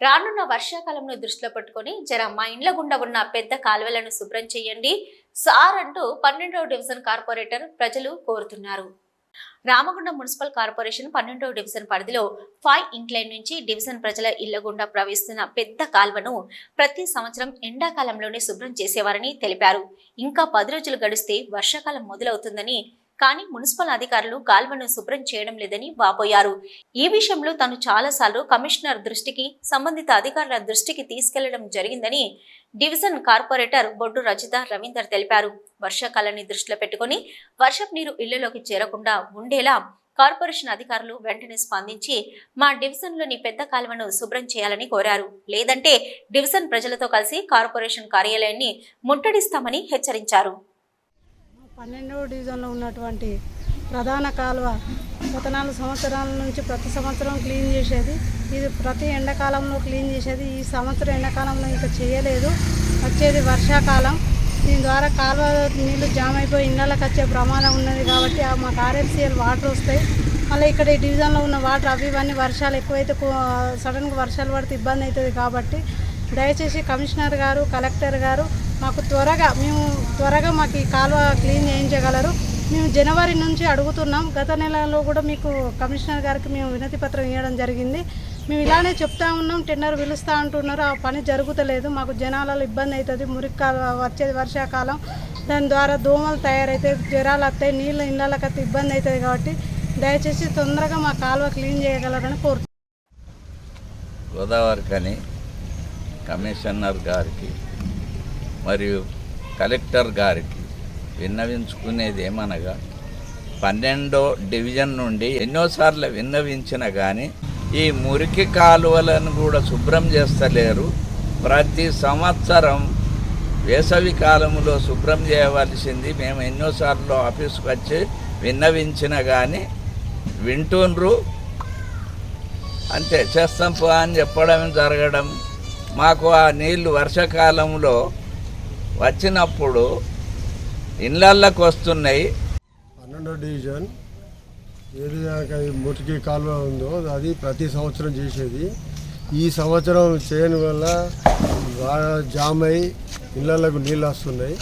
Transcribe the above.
రానున్న వర్షాకాలంను దృష్టిలో పెట్టుకొని జర మా ఇండ్ల గుండా ఉన్న పెద్ద కాలువలను శుభ్రం చేయండి సార్ అంటూ పన్నెండవ డివిజన్ కార్పొరేటర్ ప్రజలు కోరుతున్నారు. రామగుండం మున్సిపల్ కార్పొరేషన్ పన్నెండవ డివిజన్ పరిధిలో ఫైవ్ ఇంక్లైన్ నుంచి డివిజన్ ప్రజల ఇళ్ళ గుండా ప్రవహిస్తున్న పెద్ద కాల్వను ప్రతి సంవత్సరం ఎండాకాలంలోనే శుభ్రం చేసేవారని తెలిపారు. ఇంకా పది రోజులు గడిస్తే వర్షాకాలం మొదలవుతుందని కానీ మున్సిపల్ అధికారులు కాల్వను శుభ్రం చేయడం లేదని వాపోయారు. ఈ విషయంలో తాను చాలాసార్లు కమిషనర్ దృష్టికి సంబంధిత అధికారుల దృష్టికి తీసుకెళ్ళడం జరిగిందని డివిజన్ కార్పొరేటర్ బొడ్డు రచిత రవీందర్ తెలిపారు. వర్షాకాలాన్ని దృష్టిలో పెట్టుకుని వర్షపు నీరు ఇళ్ళలోకి చేరకుండా ఉండేలా కార్పొరేషన్ అధికారులు వెంటనే స్పందించి మా డివిజన్లోని పెద్ద కాలువను శుభ్రం చేయాలని కోరారు. లేదంటే డివిజన్ ప్రజలతో కలిసి కార్పొరేషన్ కార్యాలయాన్ని ముట్టడిస్తామని హెచ్చరించారు. పన్నెండవ డివిజన్లో ఉన్నటువంటి ప్రధాన కాలువ గత నాలుగు సంవత్సరాల నుంచి ప్రతి సంవత్సరం క్లీన్ చేసేది. ఇది ప్రతి ఎండాకాలంలో క్లీన్ చేసేది. ఈ సంవత్సరం ఎండాకాలంలో ఇంకా చేయలేదు. వచ్చేది వర్షాకాలం. దీని ద్వారా కాలువ నీళ్ళు జామ్ అయిపోయి ఇళ్ళకి వచ్చే ప్రమాదం ఉన్నది కాబట్టి మాకు ఆర్ఎఫ్సిఎల్ వాటర్ వస్తాయి. మళ్ళీ ఇక్కడ ఈ డివిజన్లో ఉన్న వాటర్ అవి ఇవన్నీ వర్షాలు ఎక్కువైతే సడన్గా వర్షాలు పడితే ఇబ్బంది అవుతుంది కాబట్టి దయచేసి కమిషనర్ గారు కలెక్టర్ గారు మాకు త్వరగా మేము త్వరగా మాకు ఈ కాలువ క్లీన్ చేయించగలరు. మేము జనవరి నుంచి అడుగుతున్నాం. గత నెలలో కూడా మీకు కమిషనర్ గారికి మేము వినతి పత్రం ఇవ్వడం జరిగింది. మేము ఇలానే చెప్తా ఉన్నాం టెండర్ పిలుస్తూ ఉంటున్నారు ఆ పని జరుగుతలేదు. మాకు జనాలలో ఇబ్బంది అవుతుంది. మురికి కాలువ వచ్చేది వర్షాకాలం. దాని ద్వారా దోమలు తయారవుతాయి జ్వరాలు వస్తాయి నీళ్ళు ఇళ్ళకైతే ఇబ్బంది అవుతుంది కాబట్టి దయచేసి తొందరగా మా కాలువ క్లీన్ చేయగలరని కోరుతున్నాం. గోదావరి కానీ కమిషనర్ గారికి మరియు కలెక్టర్ గారికి విన్నవించుకునేది ఏమనగా పన్నెండో డివిజన్ నుండి ఎన్నోసార్లు విన్నవించిన కానీ ఈ మురికి కాలువలను కూడా శుభ్రం చేస్తలేరు. ప్రతి సంవత్సరం వేసవి కాలంలో శుభ్రం చేయవలసింది మేము ఎన్నోసార్లు ఆఫీస్కి వచ్చి విన్నవించిన కానీ వింటుండ్రు. అంతే చేస్తాం పో అని చెప్పడం జరగడం మాకు ఆ నీళ్ళు వర్షాకాలంలో వచ్చినప్పుడు ఇళ్ళకు వస్తున్నాయి. పన్నెండో డివిజన్ ఏది దాకా మురికి కాలువ ఉందో అది ప్రతి సంవత్సరం చేసేది. ఈ సంవత్సరం చేయని వల్ల బాగా జామ్ అయి ఇళ్ళకు నీళ్ళు వస్తున్నాయి.